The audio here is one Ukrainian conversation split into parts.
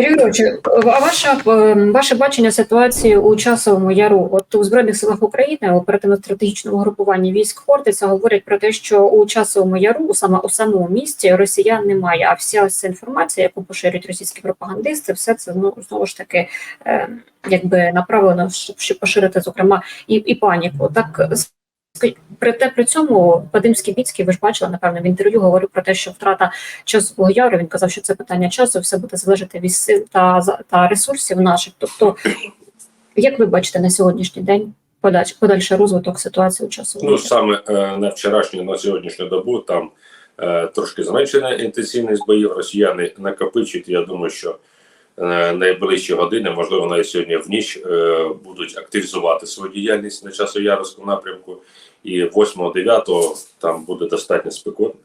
Юрій Григорович, а ваша е, ваше бачення ситуації у часовому яру? От у збройних силах України оперативно-стратегічному групуванні військ Хортиця говорять про те, що у часовому яру, саме у самому місті, росіян немає. А вся ця інформація, яку поширюють російські пропагандисти, все це ну, знову ж таки е, якби направлено, щоб поширити зокрема і, і паніку. Так ска- при цьому Вадим Скібіцький, ви ж бачили, напевно, в інтерв'ю говорив про те, що втрата часового яру. Він казав, що це питання часу, все буде залежати від сил та та ресурсів наших. Тобто, як ви бачите на сьогоднішній день подальш, подальший розвиток ситуації у часовому Ну саме е, на вчорашню, на сьогоднішню добу там е, трошки зменшена інтенсивність боїв. Росіяни накопичують. Я думаю, що е, найближчі години, можливо, навіть сьогодні в ніч будуть активізувати свою діяльність на часу часоярському напрямку. І 8-9 там буде достатньо спекотно.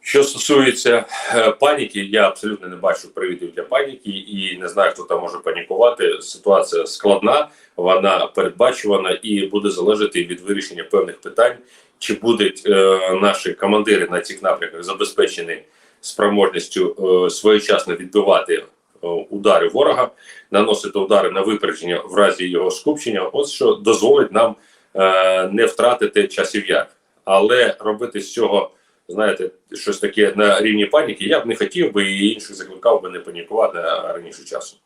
Що стосується е, паніки, я абсолютно не бачу привідів для паніки і не знаю, хто там може панікувати. Ситуація складна, вона передбачувана і буде залежати від вирішення певних питань, чи будуть е, наші командири на цих напрямках забезпечені спроможністю е, своєчасно відбивати е, удари ворога, наносити удари на випередження в разі його скупчення. От що дозволить нам не втратити часів яр, але робити з цього знаєте, щось таке на рівні паніки, я б не хотів би і інших закликав би не панікувати раніше часу.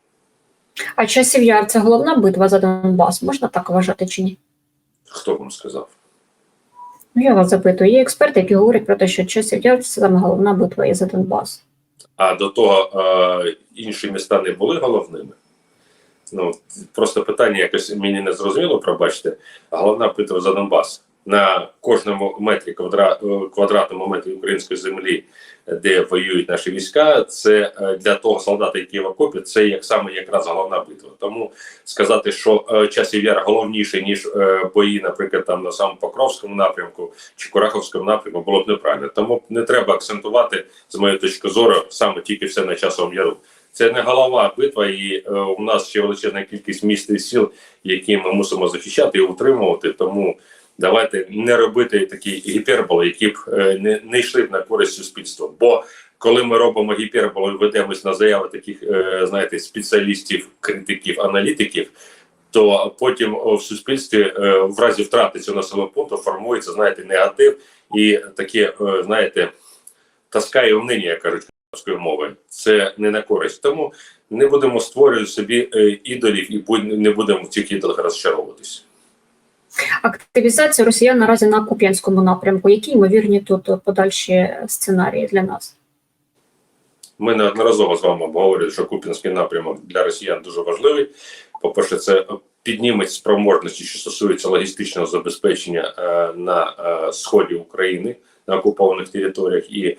А часів яр це головна битва за Донбас. Можна так вважати чи ні? Хто вам сказав? Ну я вас запитую. Є експерти, які говорять про те, що часів яр це саме головна битва і за Донбас. А до того е, інші міста не були головними. Ну просто питання якось мені не зрозуміло, пробачте. Головна битва за Донбас на кожному метрі квадра, е, квадратному метрі української землі, де воюють наші війська, це е, для того солдата, який в окопі, це як саме якраз головна битва. Тому сказати, що е, часів яр головніше ніж бої, наприклад, там на самому Покровському напрямку чи Кураховському напрямку, було б неправильно. Тому не треба акцентувати з моєї точки зору саме тільки все на часовому яру. Це не голова битва, і е, у нас ще величезна кількість міст і сіл, які ми мусимо захищати і утримувати. Тому давайте не робити такі гіперболи, які б е, не, не йшли б на користь суспільства. Бо коли ми робимо гіперболи, ведемось на заяви таких, е, знаєте, спеціалістів, критиків, аналітиків. То потім в суспільстві е, в разі втрати цього населеного пункту формується, знаєте, негатив і таке, е, знаєте, тоска і унині, як кажуть мовою. Це не на користь. Тому не будемо створювати собі е, ідолів і не будемо в цих ідолах розчаровуватись. Активізація росіян наразі на Куп'янському напрямку. Які ймовірні тут подальші сценарії для нас? Ми неодноразово з вами обговорювали, що Купінський напрямок для росіян дуже важливий. По-перше, це підніметь спроможності, що стосується логістичного забезпечення е, на е, сході України на окупованих територіях, і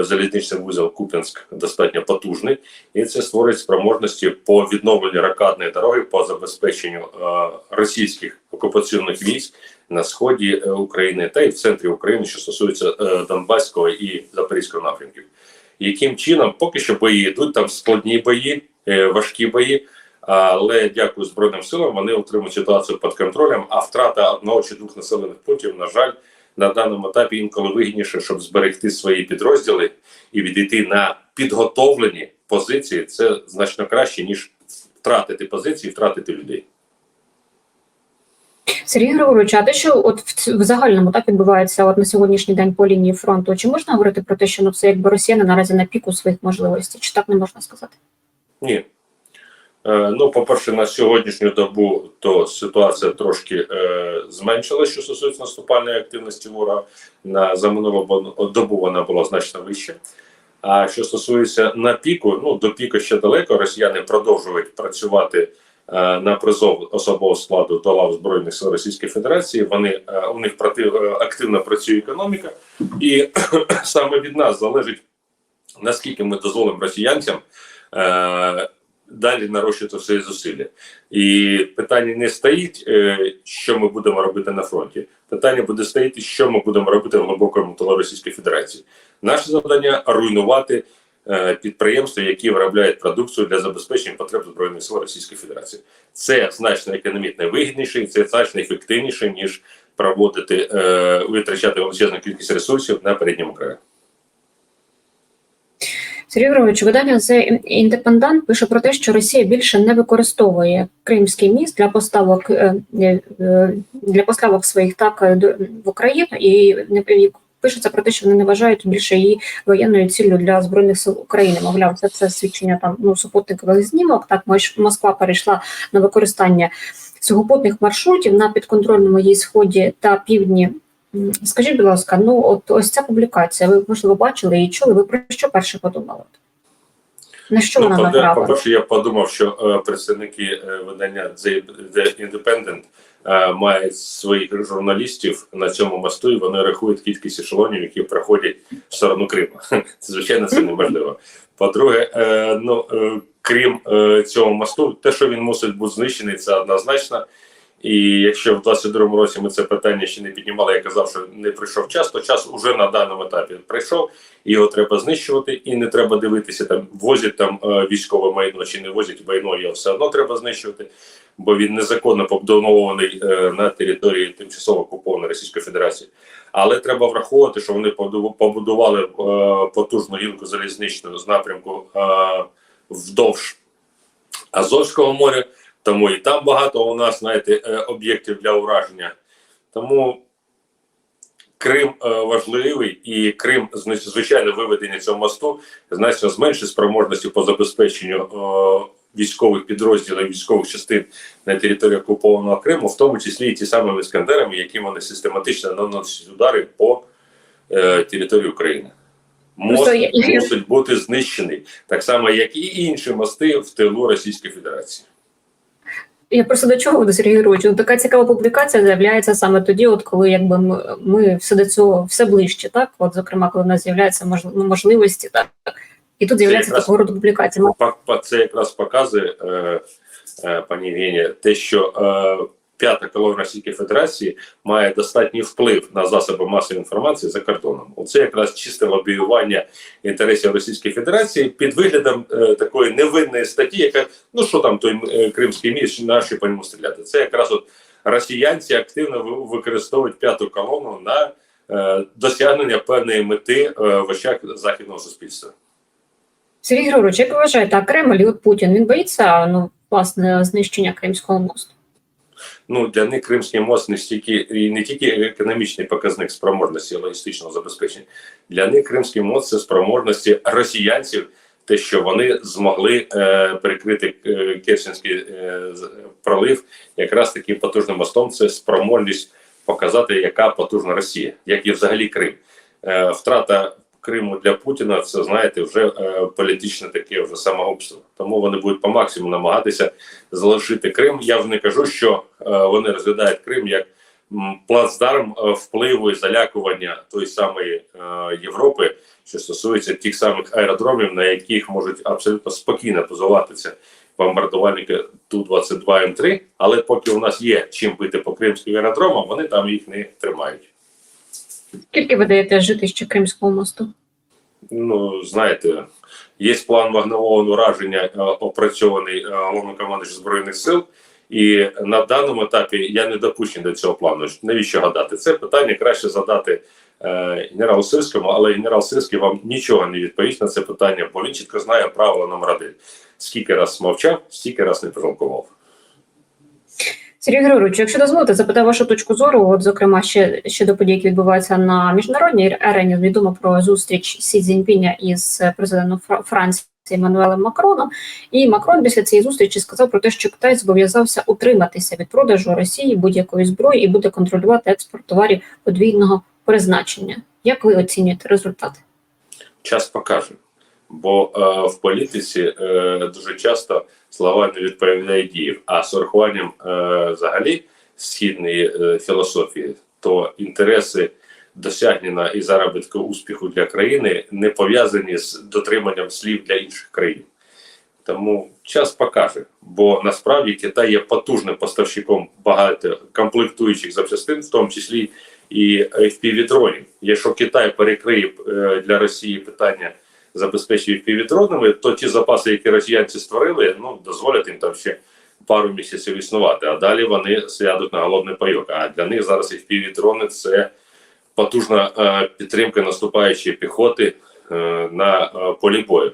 залізничний вузол Куп'янськ достатньо потужний, і це створить спроможності по відновленню ракадної дороги по забезпеченню е, російських окупаційних військ на сході е, України та й в центрі України, що стосується е, Донбаського і Запорізького напрямків яким чином поки що бої йдуть там складні бої, е, важкі бої. Але дякую Збройним силам, вони отримують ситуацію під контролем. А втрата одного чи двох населених пунктів, на жаль, на даному етапі інколи вигідніше, щоб зберегти свої підрозділи і відійти на підготовлені позиції. Це значно краще ніж втратити позиції, втратити людей. Сергій Григорович, а те, що от в, в загальному так відбувається от на сьогоднішній день по лінії фронту, чи можна говорити про те, що ну це якби росіяни наразі на піку своїх можливостей? Чи так не можна сказати? Ні. Е, ну, по-перше, на сьогоднішню добу то ситуація трошки е, зменшилася, що стосується наступальної активності ворога. На за минулу добу вона була значно вища. А що стосується на піку, ну до піку ще далеко. Росіяни продовжують працювати е, на призов особового складу до лав збройних сил Російської Федерації. Вони е, у них проти, е, активно працює економіка, і саме від нас залежить наскільки ми дозволимо росіянцям. Е, Далі нарощувати свої зусилля, і питання не стоїть, е, що ми будемо робити на фронті. Питання буде стоїти, що ми будемо робити в глибокому тилу Російської Федерації. Наше завдання руйнувати е, підприємства, які виробляють продукцію для забезпечення потреб збройних сил Російської Федерації. Це значно економічно вигідніше, і це значно ефективніше ніж проводити е, витрачати величезну кількість ресурсів на передньому краї. Сергій Григорович, видання The Independent пише про те, що Росія більше не використовує Кримський міст для поставок е, е, для поставок своїх так е, в Україну і не пишеться про те, що вони не вважають більше її воєнною ціллю для збройних сил України. Мовляв, це, це свідчення там ну супутникових знімок. Так Москва перейшла на використання сухопутних маршрутів на підконтрольному їй сході та півдні. Скажіть, будь ласка, ну от ось ця публікація, ви можливо бачили і чули. Ви про що перше подумали? На що Ну, вона направлена? по-перше, я подумав, що е, представники е, видання The, The Independent е, мають своїх журналістів на цьому мосту, і вони рахують кількість ешелонів, які проходять в сторону Криму. Це звичайно це неможливо. По-друге, е, ну е, крім е, цього мосту, те, що він мусить бути знищений, це однозначно. І якщо в 22-му році ми це питання ще не піднімали, я казав, що не прийшов час, то час уже на даному етапі прийшов, його треба знищувати, і не треба дивитися там, возять там е, військове майно чи не возять майно, його все одно треба знищувати, бо він незаконно побудований е, на території тимчасово окупованої Російської Федерації. Але треба враховувати, що вони побуду- побудували е, потужну гілку залізничну з напрямку вздовж Азовського моря. Тому і там багато у нас, знаєте, е, об'єктів для ураження. Тому Крим е, важливий, і Крим, звичайно, виведення цього мосту значно зменшить спроможності по забезпеченню е, військових підрозділів, військових частин на території окупованого Криму, в тому числі і ті самими іскандерами, які вони систематично наносять удари по території України. Мост я- я- мусить бути знищений, так само, як і інші мости в тилу Російської Федерації. Я просто до чого веду, Сергій Григорович? Ну, така цікава публікація з'являється саме тоді, от коли якби ми, ми все до цього все ближче, так от зокрема, коли в нас з'являються мож, ну, можливості, так і тут з'являється такого роду публікація. Це якраз показує, е, е, пані Вені, те, що е, п'ята колона Російської Федерації має достатній вплив на засоби масової інформації за кордоном. Оце якраз чисте лобіювання інтересів Російської Федерації під виглядом е, такої невинної статті, яка ну що там той е, Кримський міст, наші по ньому стріляти. Це якраз от росіянці активно використовують п'яту колону на е, досягнення певної мети е, в очах західного суспільства. Сергій Григорович, як ви вважаєте, а Кремль і Путін він боїться ну власне знищення Кримського мосту? Ну для них Кримський мост не стільки і не тільки економічний показник спроможності логістичного забезпечення. Для них Кримський мост це спроможності росіянців, те, що вони змогли е, перекрити е, Керченський е, пролив, якраз таким потужним мостом. Це спроможність показати, яка потужна Росія, як і взагалі Крим. Е, втрата Криму для Путіна це знаєте вже е, політичне таке вже самогубство. Тому вони будуть по максимуму намагатися залишити Крим. Я вже не кажу, що е, вони розглядають Крим як м, плацдарм е, впливу і залякування тої самої Європи, що стосується тих самих аеродромів, на яких можуть абсолютно спокійно позиватися бомбардувальники Ту-22 М3, але поки у нас є чим бити по кримським аеродромам, вони там їх не тримають. Скільки ви даєте жити ще Кримського мосту? Ну, знаєте, є план вогневого ураження, е, опрацьований е, головнокомандуючим збройних сил. І на даному етапі я не допущений до цього плану. Навіщо гадати? Це питання краще задати е, генералу Сирському, але генерал Сирський вам нічого не відповість на це питання, бо він чітко знає правила номер один. Скільки раз мовчав, стільки раз не пожалкував. Сергій Григорович, якщо дозволите, запитаю вашу точку зору. От, зокрема, ще щодо подій, які відбуваються на міжнародній арені, відомо про зустріч Сі Цзіньпіня із президентом Франції Еммануелем Макроном. І Макрон після цієї зустрічі сказав про те, що Китай зобов'язався утриматися від продажу Росії будь-якої зброї і буде контролювати експорт товарів подвійного призначення. Як ви оцінюєте результати? час покаже. Бо е, в політиці е, дуже часто слова не відповідають діям, а з урахуванням е, взагалі східної е, філософії, то інтереси досягнення і заробітку успіху для країни не пов'язані з дотриманням слів для інших країн. Тому час покаже, бо насправді Китай є потужним поставщиком багато комплектуючих запчастин, в тому числі і FPV-дронів. Якщо Китай перекриє е, для Росії питання забезпечення FPV-дронами, то ті запаси, які росіянці створили, ну дозволять їм там ще пару місяців існувати. А далі вони сядуть на голодний пайок. А для них зараз і піввітрони – це потужна е, підтримка наступаючої піхоти, е, на е, полі бою.